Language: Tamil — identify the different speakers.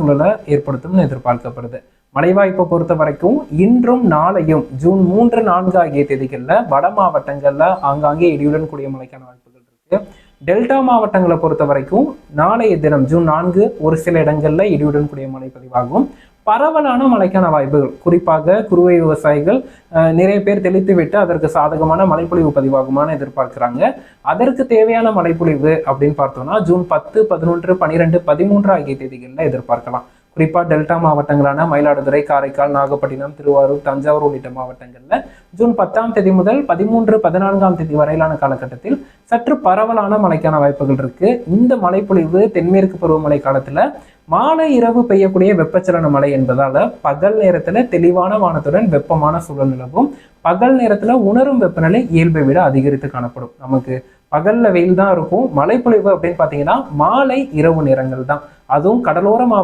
Speaker 1: சூழலை ஏற்படுத்தும்னு எதிர்பார்க்கப்படுது. மழை வாய்ப்பை பொறுத்த வரைக்கும் இன்றும் நாளையும் ஜூன் மூன்று நான்கு ஆகிய தேதிகளில் வட மாவட்டங்களில் ஆங்காங்கே இடியுடன் கூடிய மழைக்கான வாய்ப்புகள் இருக்கு. டெல்டா மாவட்டங்களை பொறுத்த வரைக்கும் நாளைய தினம் ஜூன் நான்கு ஒரு சில இடங்களில் இடியுடன் கூடிய மழை பதிவாகும். பரவலான மழைக்கான வாய்ப்புகள். குறிப்பாக குறுவை விவசாயிகள் அஹ், நிறைய பேர் தெளித்துவிட்டு அதற்கு சாதகமான மழைப்பொழிவு பதிவாகுமான எதிர்பார்க்கிறாங்க. அதற்கு தேவையான மழைப்பொழிவு அப்படின்னு பார்த்தோம்னா ஜூன் பத்து பதினொன்று பனிரெண்டு பதிமூன்று ஆகிய தேதிகளில் எதிர்பார்க்கலாம். குறிப்பாக டெல்டா மாவட்டங்களான மயிலாடுதுறை காரைக்கால் நாகப்பட்டினம் திருவாரூர் தஞ்சாவூர் உள்ளிட்ட மாவட்டங்களில் ஜூன் பத்தாம் தேதி முதல் பதிமூன்று பதினான்காம் தேதி வரையிலான காலகட்டத்தில் சற்று பரவலான மழைக்கான வாய்ப்புகள் இருக்கு. இந்த மழைப்பொழிவு தென்மேற்கு பருவமழை காலத்துல மாலை இரவு பெய்யக்கூடிய வெப்பச்சலன மழை என்பதால பகல் நேரத்தில் தெளிவான வானத்துடன் வெப்பமான சூழல் நிலவும். பகல் நேரத்தில் உணரும் வெப்பநிலை இயல்பை விட அதிகரித்து காணப்படும். நமக்கு பகல்ல வெயில் தான் இருக்கும். மழைப்பொழிவு அப்படின்னு பார்த்தீங்கன்னா மாலை இரவு நேரங்கள் தான் அதுவும் கடலோர மாவட்டம்